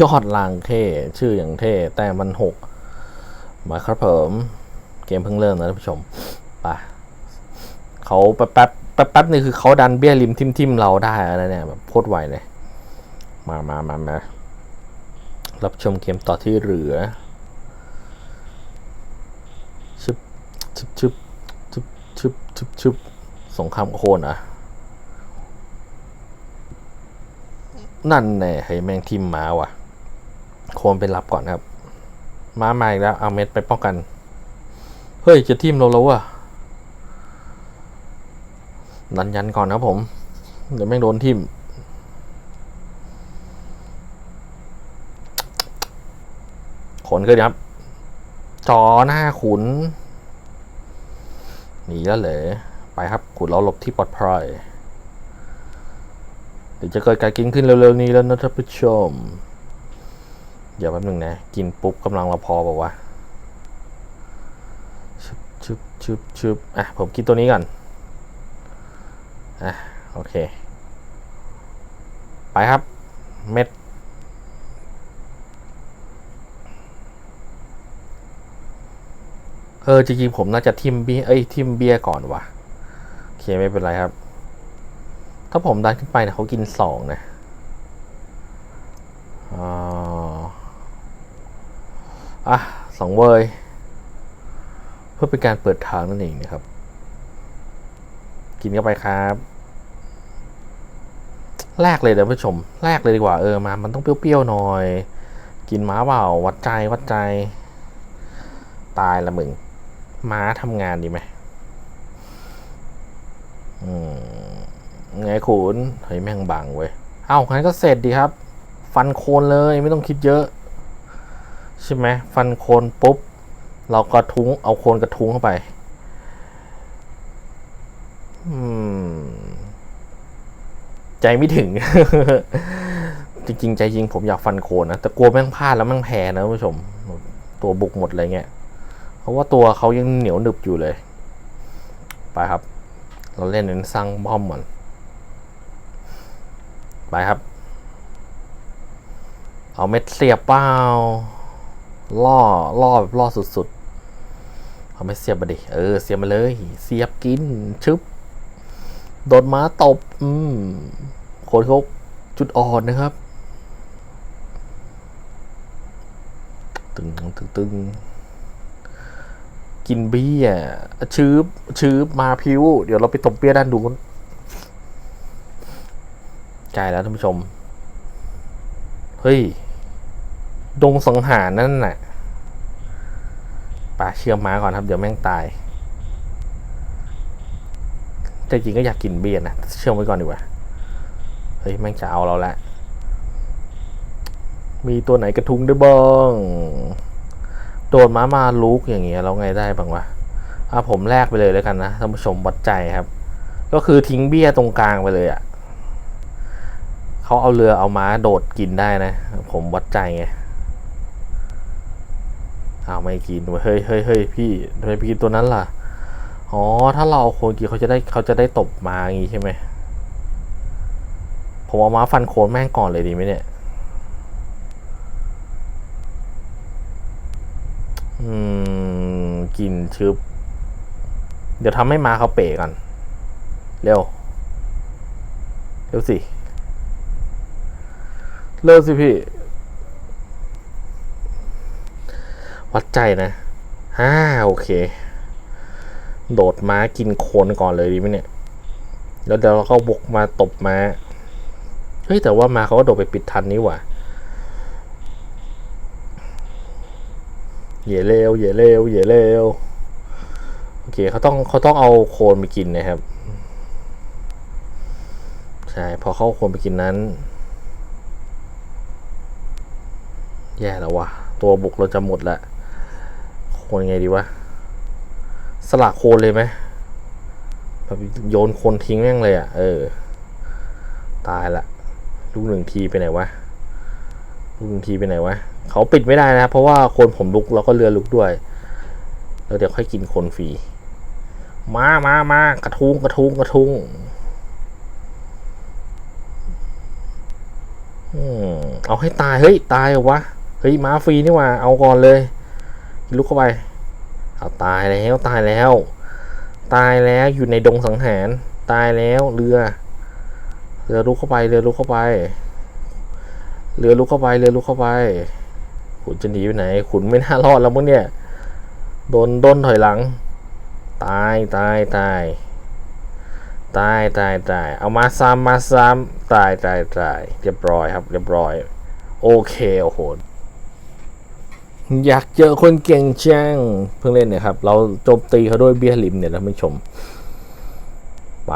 ยอดลางเท่ ชื่ออย่างเท่ แต่มันหกมาครับผมเกมเพิ่งเริ่มนะท่านผู้ชมไปเขาแป๊บแป๊บแป๊บแป๊บนี่คือเขาดันเบี้ยริมทิมทิมเราได้แล้วเนี่ยแบบโคตรไวเลย มามามามารับชมเกมต่อที่เหลือชึบชึบชึบชึบชึบชึบชึบสงครามโคนอะ นั่นแน่เฮ้ยแมงทิมมาว่ะ โคนไปรับก่อนครับมาใหม่แล้ว เอาเม็ดไปป้องกัน เฮ้ย จะทิมเราแล้ววะนันยันก่อนนะผม เดี๋ยวแม่งโดนทิมขนขึ้นครับ จอหน้าขุน หนีแล้วเหรอไปครับ ขุนเราหลบที่ปลอดภัยเดี๋ยวจะเกิดการกินขึ้นเร็วๆนี้แล้วนะท่านผู้ชม เดี๋ยวแป๊บหนึ่งนะ กินปุ๊บกำลังเราพอบอกว่าชึบชึบชึบชึบอะ ผมกินตัวนี้ก่อน อะ โอเค ไปครับ เม็ดเออจริงๆผมน่าจะทิมเบี้ยเอ้ยทิมเบี้ยก่อนว่ะโอเคไม่เป็นไรครับ ถ้าผมดันขึ้นไปเนี่ยเขากินสองนะอ่า อะสองเวยเพื่อเป็นการเปิดทางนั่นเองนะครับ กินเข้าไปครับ แรกเลยเดี๋ยวผู้ชม แรกเลยดีกว่าเออมา มันต้องเปรี้ยวๆหน่อย กินม้าเปล่าวัดใจวัดใจ ตายละมึง ม้าทำงานดีไหมอืมไงขุนเฮ้ยแม่งบังเว้ย เอ้างั้นก็เสร็จดีครับ ฟันโคนเลยไม่ต้องคิดเยอะ ใช่ไหมฟันโคนปุ๊บ เรากระทุ้งเอาโคนกระทุ้งเข้าไปอืมใจไม่ถึง จริงๆ ใจจริงผมอยากฟันโคนนะ แต่กลัวแม่งพลาดแล้วแม่งแพ้นะผู้ชม ตัวบุกหมดอะไรเงี้ย เพราะว่าตัวเขายังเหนียวหนึบอยู่เลย ไปครับ เราเล่นเน้นสร้างบ้อมก่อนไปครับ เอาเม็ดเสียบเปล่า ล่อล่อแบบล่อสุดๆเอาเม็ดเสียบมาดิเออเสียบมาเลย เสียบกินชึบโดนม้าตบ อืมโคนเขาจุดอ่อนนะครับ ตึงตึงตึงกินเบี้ยชืบชืบมาพิว เดี๋ยวเราไปตบเบี้ยด้านดูนใกล้แล้วท่านผู้ชม เฮ้ย ดงสังหารนั่นน่ะป่าเชื่อม้าก่อนครับ เดี๋ยวแม่งตายแต่จริงก็อยากกินเบียร์นะเชื่อมไว้ก่อนดีกว่า เฮ้ย แม่งจะเอาเราละ มีตัวไหนกระทุงได้บ้างโดนม้ามาลุกอย่างเงี้ยเราไงได้บ้างวะอะผมแลกไปเลยแล้วกันนะท่านผู้ชมวัดใจครับ ก็คือทิ้งเบี้ยตรงกลางไปเลยอะ่ะเขาเอาเรือเอาม้าโดดกินได้นะ ผมวัดใจไง เอาไม่กินเว้ยเฮ้ยเฮ้ยเฮ้ยพี่ทำไมพี่กินตัวนั้นล่ะอ๋อถ้าเราเอาโคนกินเขาจะได้เขาจะได้ตบมาอย่างงี้ใช่ไหมผมเอาม้าฟันโคนแม่งก่อนเลยดีไหมเนี่ยอืมกินชึบเดี๋ยวทำให้ม้าเขาเป๋ก่อนเร็วเร็วสิเร็วสิพี่ วัดใจนะฮ่าโอเค โดดม้ากินโคนก่อนเลยดีไหมเนี่ย แล้วเดี๋ยวเราก็บกมาตบม้า เฮ้ยแต่ว่ามาเขาก็โดดไปปิดทันนี่หว่าเหย่เร็วเหย่เร็วเหย่เร็วโอเคเขาต้องเขาต้องเอาโคนไปกินนะครับ ใช่ พอเขาเอาโคนไปกินนั้น แย่แล้ววะตัวบุกเราจะหมดละ คนยังไงดีวะ สละโคนเลยไหมแบบโยนโคนทิ้งแม่งเลยอะ่ะ เออ ตายละ ลูกหนึ่งทีไปไหนวะ ลูกหนึ่งทีไปไหนวะ เขาปิดไม่ได้นะ เพราะว่าโคนผมลุกแล้วก็เรือลุกด้วย แล้วเดี๋ยวค่อยกินโคนฟรี มามามากระทุ้งกระทุ้งกระทุ้งอืมเอาให้ตาย เฮ้ย ตายเหรอวะ เฮ้ยม้าฟรีนี่ว่า เอาก่อนเลย ลุกเข้าไปเอาตายแล้วตายแล้ว ตายแล้วอยู่ในดงสังหาร ตายแล้วเรือ เรือลุกเข้าไปเรือลุกเข้าไป เรือลุกเข้าไปเรือลุกเข้าไปขุนจะหนีไปไหนขุนไม่น่ารอดแล้วมั้งเนี่ยโดนด้นถอยหลัง ตายตายตายตายตายตายเอามาซ้ำมาซ้ำตายตายตายเรียบร้อยครับเรียบร้อย โอเคโอ้โห อยากเจอคนเก่งจังเพิ่งเล่นเนี่ยครับ เราโจมตีเขาด้วยเบี้ยลิมเนี่ยท่านผู้ชมไป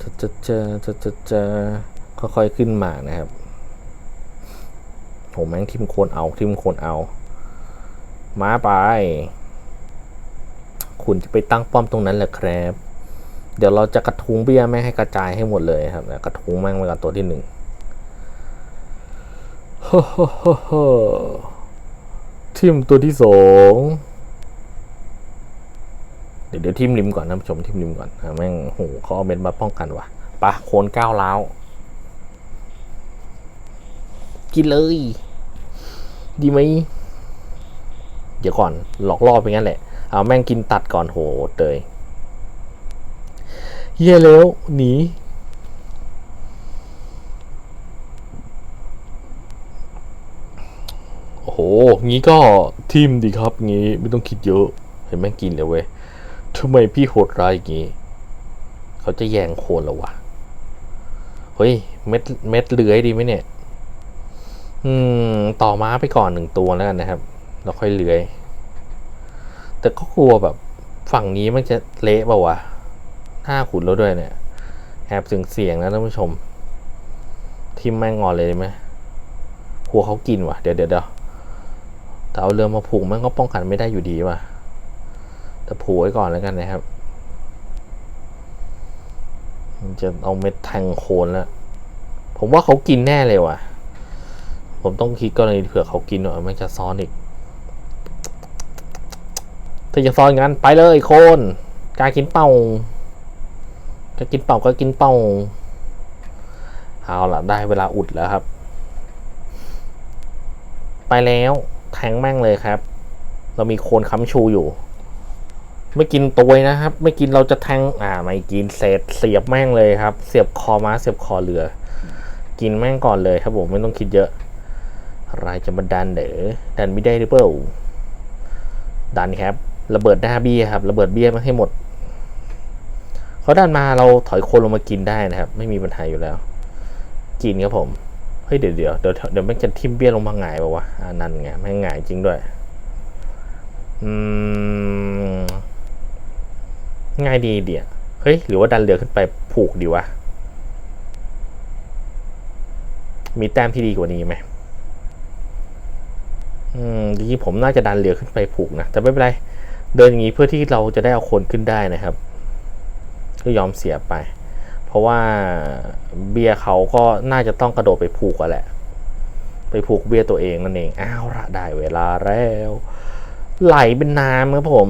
จะจะจะจะจะจะค่อยๆขึ้นมานะครับโหแม่งทิมโคนเอาทิมโคนเอา มาไป คุณจะไปตั้งป้อมตรงนั้นแหละครับ เดี๋ยวเราจะกระทุ้งเบี้ยแม่งให้กระจายให้หมดเลยครับกระทุ้งแม่งไปกับตัวที่หนึ่ง ฮ่าฮ่าฮ่าทิมตัวที่สองเดี๋ยวเดี๋ยวทิมริมก่อนนะผู้ชมทิมริมก่อนอะแม่งโหเขาเอาเม็ดมาป้องกันว่ะปะโคนก้าวล้าวกินเลย ดีไหมเดี๋ยวก่อนหลอกล่อไปงั้นแหละ เอาแม่งกินตัดก่อนโหเตยเย่แล้วหนี โอ้โหงี้ก็ทีมดีครับงี้ไม่ต้องคิดเยอะ เห็นแม่งกินเลยเว้ยทำไมพี่โหดร้ายอย่างงี้ เขาจะแย่งโคนแล้ววะเฮ้ยเม็ดเม็ดเลื้อยดีไหมเนี่ย อืม ต่อม้าไปก่อนหนึ่งตัวแล้วกันนะครับ แล้วค่อยเลื้อย แต่ก็กลัวแบบฝั่งนี้มันจะเละเปล่าวะหน้าขุนแล้วด้วยเนี่ย แอบเสียงเสียงนะท่านผู้ชม ทิมแม่งงอนเลยไหมกลัวเขากินวะเดี๋ยวเดี๋ยวเดี๋ยว แต่เอาเรือมาผูกม่งก็ป้องกันไม่ได้อยู่ดีว่ะ แต่ผูกไว้ก่อนแล้วกันนะครับ มันจะเอาเม็ดแทงโคนแล้ว ผมว่าเขากินแน่เลยว่ะ ผมต้องคิดกรณีเผื่อเขากินหน่อยมันจะซ้อนอีก ถ้าจะซ้อนงั้นไปเลยโคนกายกินเป่าจะกินเป่าก็กินเป่าเอาล่ะได้เวลาอุดแล้วครับ ไปแล้ว แทงแม่งเลยครับ เรามีโคนค้ำชูอยู่ ไม่กินตัวนะครับ ไม่กินเราจะแทงอ่าไม่กินเศษเสียบแม่งเลยครับ เสียบคอม้าเสียบคอเรือ กินแม่งก่อนเลยครับผมไม่ต้องคิดเยอะอะไรจะมาดันเด๋อดันไม่ได้หรือเปล่าดันครับ ระเบิดหน้าเบี้ยครับ ระเบิดเบี้ยมาให้หมดเขาดันมาเราถอยโคนลงมากินได้นะครับ ไม่มีปัญหาอยู่แล้ว กินครับผม เฮ้ยเดี๋ยวเดี๋ยวเดี๋ยวเดี๋ยวแม่งจะทิมเบี้ยลงมาหงายป่าวะอ่านั่นไงแม่งหงายจริงด้วย อืม ง่ายดีเดียวเฮ้ย หรือว่าดันเรือขึ้นไปผูกดีวะ มีแต้มที่ดีกว่านี้ไหมอืมจริงๆผมน่าจะดันเรือขึ้นไปผูกนะ แต่ไม่เป็นไร เดินอย่างนี้เพื่อที่เราจะได้เอาคนขึ้นได้นะครับ ก็ยอมเสียไป เพราะว่าเบียร์เขาก็น่าจะต้องกระโดดไปผูกกันแหละ ไปผูกเบียร์ตัวเองนั่นเองอ้าวละได้เวลาแล้ว ไหลเป็นน้ำครับผม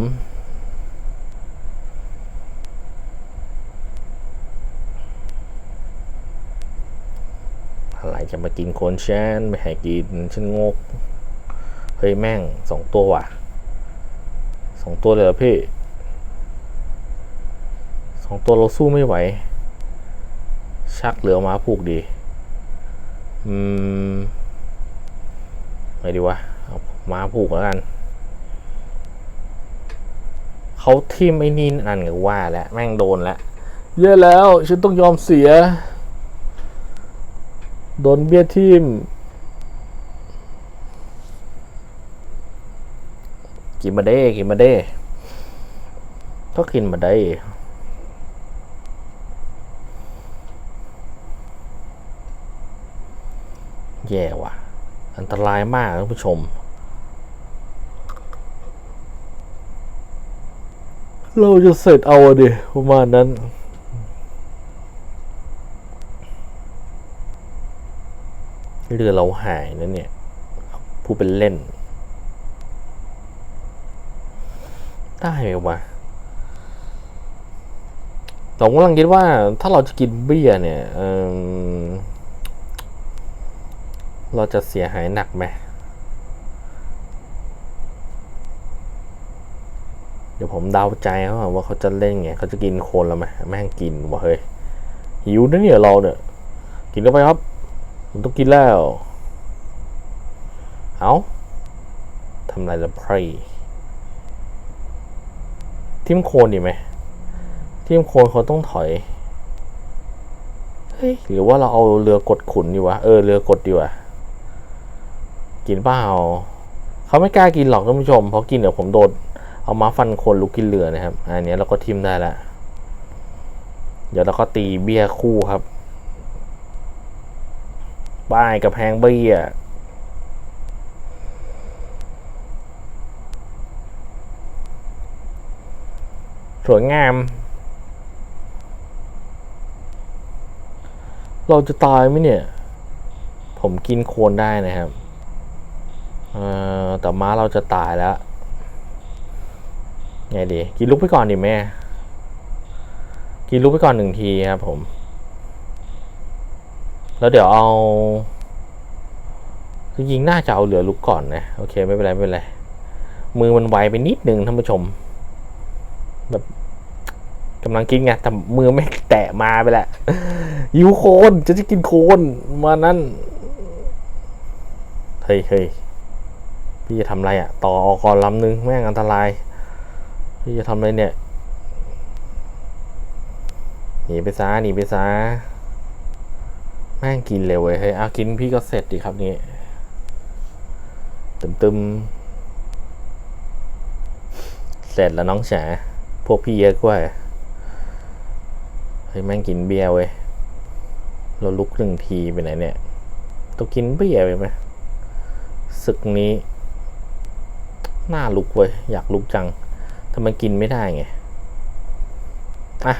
อะไรจะมากินคนฉันไม่ให้กินฉันงก เฮ้ยแม่งสองตัวว่ะสองตัวเลยเหรอพี่สองตัวเราสู้ไม่ไหว ชักเหลือมาผูกดี อืมไงดีวะเอามาผูกแล้วกัน เขาทิมไอ้นี่นั่นไงว่าแล้วแม่งโดนแล้วเยอะแล้ว ฉันต้องยอมเสีย โดนเบี้ยทิมกินมาได้กินมาได้ก็กินมาได้ แย่ว่ะ อันตรายมากท่านผู้ชม เราจะเสร็จเอาอะดิประมาณนั้นเรือเราหายนะเนี่ยผู้เป็นเล่น ได้ไหมวะผมกำลังคิดว่าถ้าเราจะกินเบี้ยเนี่ย เราจะเสียหายหนักไหมเดี๋ยวผมเดาใจเขาว่าเขาจะเล่นไงเขาจะกินโคนเราไหมแม่งกินว่ะเฮ้ยหิวนะเนี่ยเราเนี่ยกินเข้าไปครับผมต้องกินแล้วเอาทำไรละพรีทิมโคนดีไหมทิมโคนเขาต้องถอยเฮ้ยหรือว่าเราเอาเรือกดขุนดีวะเออเรือกดดีวะ กินเปล่าเขาไม่กล้ากินหรอกท่านผู้ชมเพราะกินเดี๋ยวผมโดนเอามาฟันคนลุกกินเรือนะครับ อันนี้เราก็ทิมได้แล้วเดี๋ยวเราก็ตีเบี้ยคู่ครับบ้ายกับแพงเบี้ยสวยงาม เราจะตายไหมเนี่ย ผมกินโคนได้นะครับ ออแต่ม้าเราจะตายแล้ว ไงดี กินลูกไปก่อนดิแม่ กินลูกไปก่อนหนึ่งทีครับผม แล้วเดี๋ยวเอาจริงๆน่าจะเอาเหลือลูกก่อนนะ โอเค ไม่เป็นไร ไม่เป็นไร มือมันไวไปนิดนึงท่านผู้ชม แบบกำลังกินไงแต่มือไม่แตะมาไปแหละหิวโคนจะจะกินโคนมานั่นเฮ้ยเฮ้ย พี่จะทำอะไรอะ่ะ ต่อออกก่อนลำนึงแม่งอันตราย พี่จะทำอะไรเนี่ย หนีไปซะหนีไปซะแม่งกินเร็วเว้ยเฮ้ยอากินพี่ก็เสร็จดีครับนี่ตึมตึมเสร็จแล้วน้องแฉพวกพี่เยอะกว่าเฮ้ยแม่งกินเบียร์เว้ยเราลุกหนึ่งทีไปไหนเนี่ยต้องกินเบียร์ไปไหมศึกนี้ น่าลุกเว้ยอยากลุกจังทำไมกินไม่ได้ไงอะ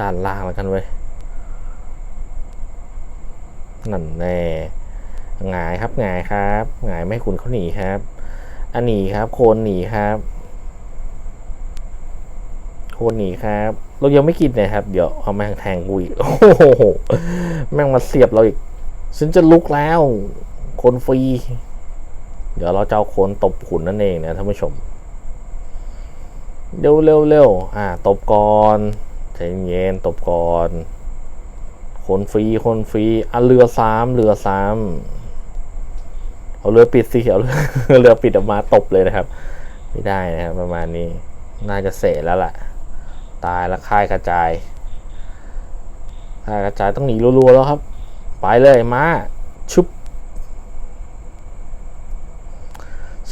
ด้านล่างแล้วกันเว้ยนั่นแน่หงายครับหงายครับหงายไม่คุณเขาหนีครับ อันหนีครับ โคนหนีครับโคนหนีครับ เรายังไม่กินเลยครับ เดี๋ยวเอาแม่งแทงกูอีกโอ้โหแม่งมาเสียบเราอีกฉันจะลุกแล้ว คนฟรี เดี๋ยวเราจะเอาโคนตบขุนนั่นเองนะท่านผู้ชม เร็วเร็วเร็วอ่าตบก่อนใจเย็นตบก่อนคนฟรีคนฟรีอะเรือซ้ำเรือซ้ำเอาเรือปิดสิเอาเรือเรือปิดออกมาตบเลยนะครับ ไม่ได้นะครับประมาณนี้น่าจะเสร็จแล้วล่ะ ตายแล้วค่ายกระจายค่ายกระจายต้องหนีรัวๆแล้วครับ ไปเลยมาชุบ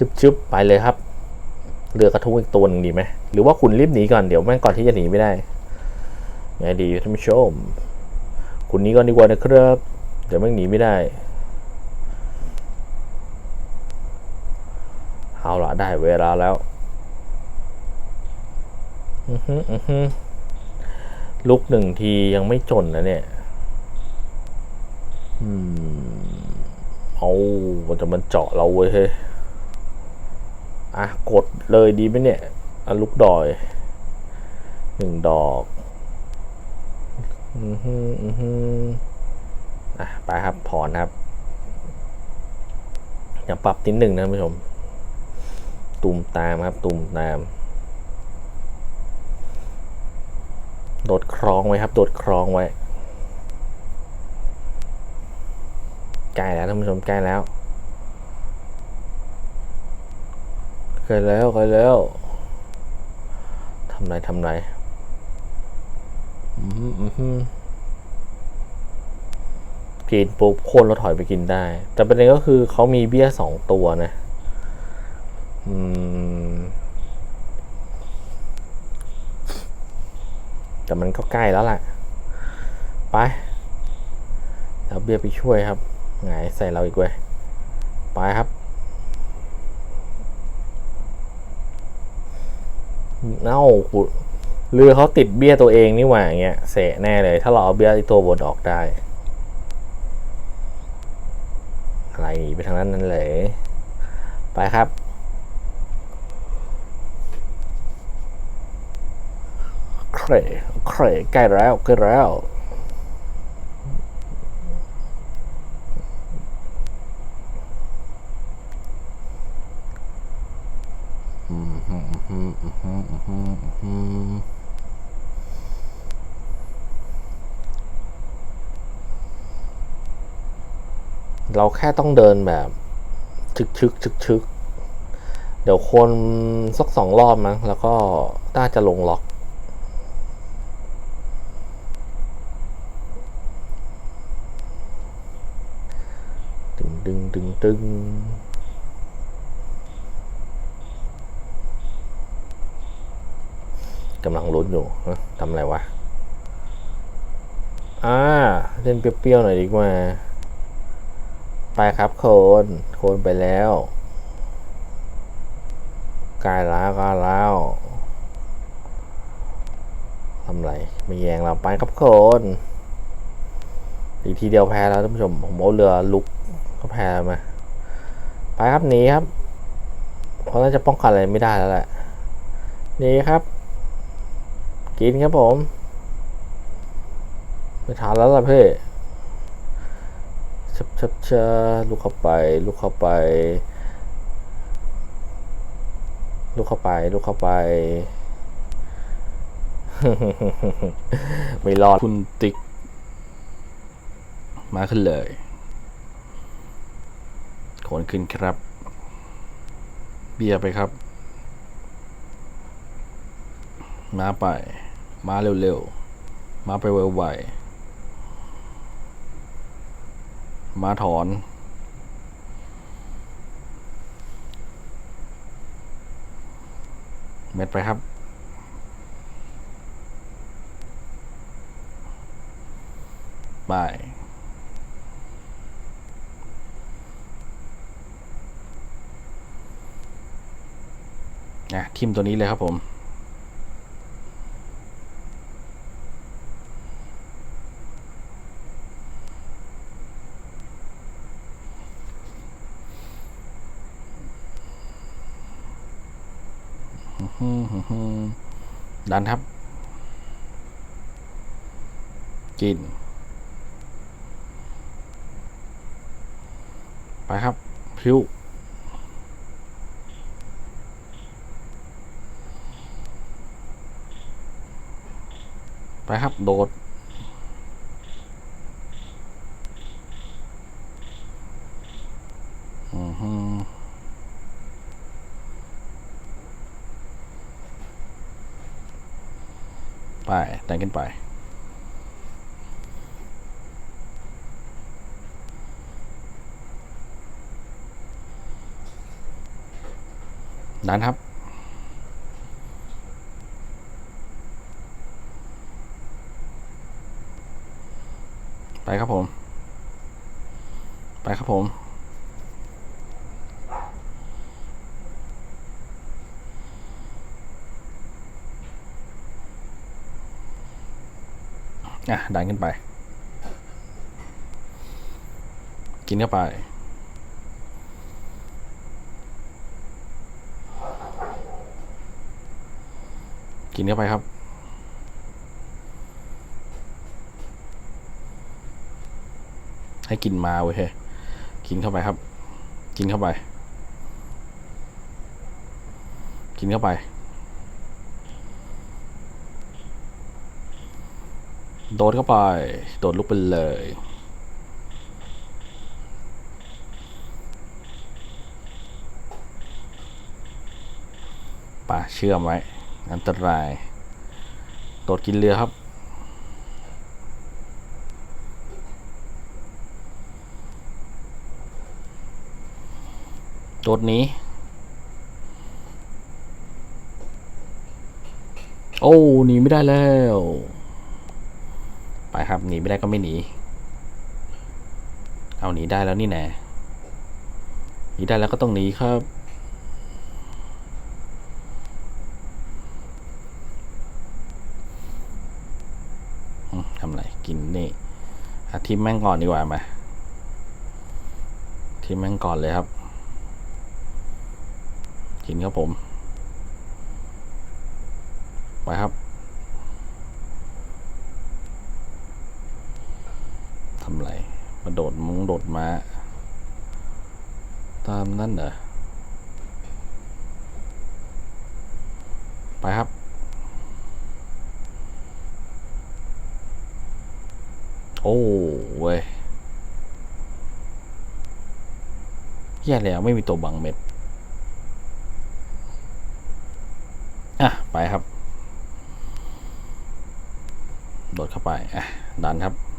ชุบชุบไปเลยครับ เรือกระทุ้งอีกตัวหนึงดีไหมหรือว่าคุณรีบหนีก่อนเดี๋ยวแม่งก่อนที่จะหนีไม่ได้ไงดีท่านผู้ชม คุณนี้ก่อนดีกว่านะครับ เดี๋ยวแม่งหนีไม่ได้เอาละได้เวลาแล้วอือฮึอือลุกหนึ่งทียังไม่จนนะเนี่ยอืมเอามันจะมันเจาะเราเว้ยเฮ้ย อะกดเลยดีไหมเนี่ยอะลูกดอยหนึ่งดอกอือฮึอือฮึอะไปครับถอนครับอย่าปรับนิดหนึ่งนะท่านผู้ชมตุ่มตามครับตุ่มตาม โดดคล้องไว้ครับ โดดคล้องไว้ใกล้แล้วท่านผู้ชมใกล้แล้วใก ล้แล้วใกล้แล้วทำไรทำไรอืมอืมอืมกินปุ๊บโคนเราถอยไปกินได้ แต่ประเด็นก็คือเขามีเบี้ยสองตัวนะอืมแต่มันก็ใกล้แล้วแหละไปแล้วเบี้ยไปช่วยครับหงายใส่เราอีกเว้ยไปครับ เน่ากูเรือเขาติดเบี้ยตัวเองนี่หว่าเงี้ยเสะแน่เลย ถ้าเราเอาเบี้ยตัวบนออกได้ อะไรหนีไปทางนั้นนั่นเลย ไปครับเครเคใกล้แล้วใกล้แล้ว เราแค่ต้องเดินแบบชึกชึกชึกชึกเดี๋ยวคนสักสองรอบมั้งแล้วก็น่าจะลงล็อก ดึงดึงดึงดึง กำลังลุ้นอยู่ทำอะไรวะ อ่า เล่นเปรี้ยวๆหน่อยดีกว่า ไปครับโคน โคนไปแล้วกลายล้วกลายแล้วทำไรไม่แยงเราไปครับโคนอีกทีเดียวแพ้แล้วท่านผู้ชม ผมเอาเรือลุกก็แพ้มา ไปครับหนีครับ เพราะน่าจะป้องกันอะไรไม่ได้แล้วแหละหนีครับ กินครับผมไม่ทานแล้วล่ะเพ่ชับชับชาลุกเข้าไปลุกเข้าไปลุกเข้าไปลุกเข้าไป ไม่รอด คุณติ๊ก มาขึ้นเลยขนขึ้นครับ เบียร์ไปครับ มาไป มาเร็วๆ มาไปไวๆ มาถอน เม็ดไปครับ ไปนะทิมตัวนี้เลยครับผม ดันครับ กิน ไปครับ พิ้วไปครับ โดด อือฮึ ไปดันขึ้นไปดันครับ ไปครับผม ไปครับผม อะดันขึ้นไป กินเข้าไป กินเข้าไปครับให้กินมาเว้ยเฮ้ยกินเข้าไปครับ กินเข้าไป กินเข้าไป โดดเข้าไป โดดลุกไปเลย ป่าเชื่อมไว้ อันตราย โดดกินเรือครับโดดหนี้ โอ้หนีไม่ได้แล้ว ครับ หนีไม่ได้ก็ไม่หนี เอาหนีได้แล้วนี่แน่หนีได้แล้วก็ต้องหนีครับ ทำไรกินนี่อาทิมแม่งก่อนดีกว่ามาทิมแม่งก่อนเลยครับ กินครับผม ไปครับ มาโดดมงโดดมาตามนั่นเหรอไปครับ โอ้เว้ยแย่แล้วไม่มีตัวบังเม็ด อะ ไปครับ โดดเข้าไป อะ ดันครับ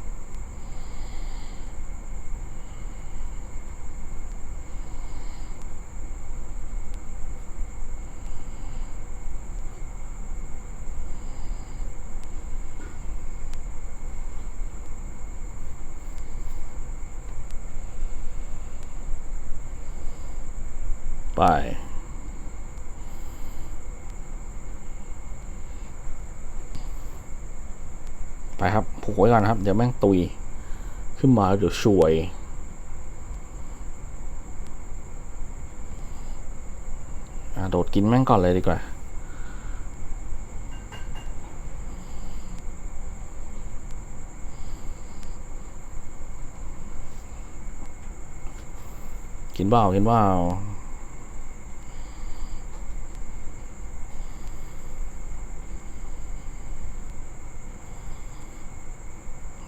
ไปไปครับผูกไว้ก่อนครับเดี๋ยวแม่งตุย ขึ้นมาเดี๋ยวช่วยอะโดดกินแม่งก่อนเลยดีกว่า กินเปล่ากินเปล่า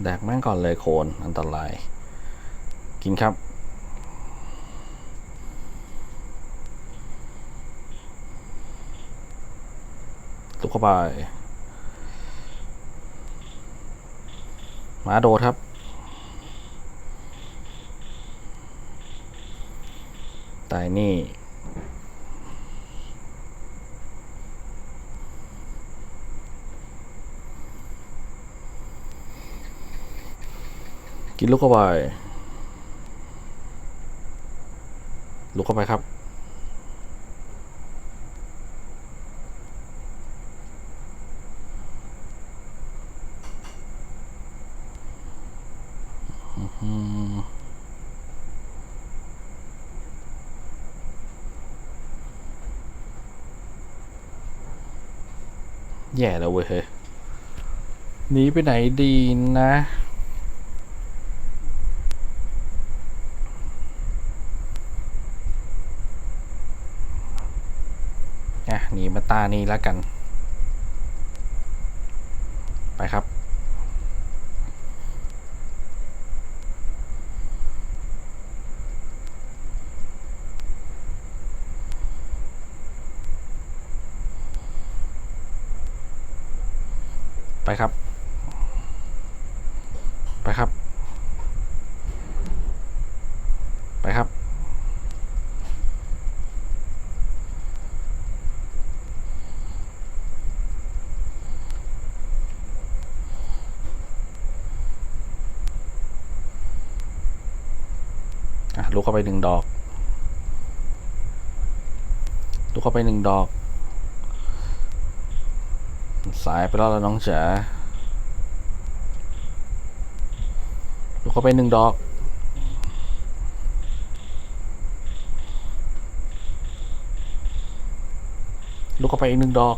แดกแม่งก่อนเลยโคนอันตราย กินครับตุกเข้าไปหมาโดดครับ ตายนี่ กินลูกเข้าไปลูกเข้าไปครับอืมแย่แล้วเว้ยเฮ้ยหนีไปไหนดีนะหนีมานี้แล้วกัน ไปครับ ไปครับ ไปครับ ไปครับ ลุกเข้าไปหนึ่งดอกลุกเข้าไปหนึ่งดอก สายไปแล้วละน้องจ๋าลุกเข้าไปหนึ่งดอกลุกเข้าไปอีกหนึ่งดอก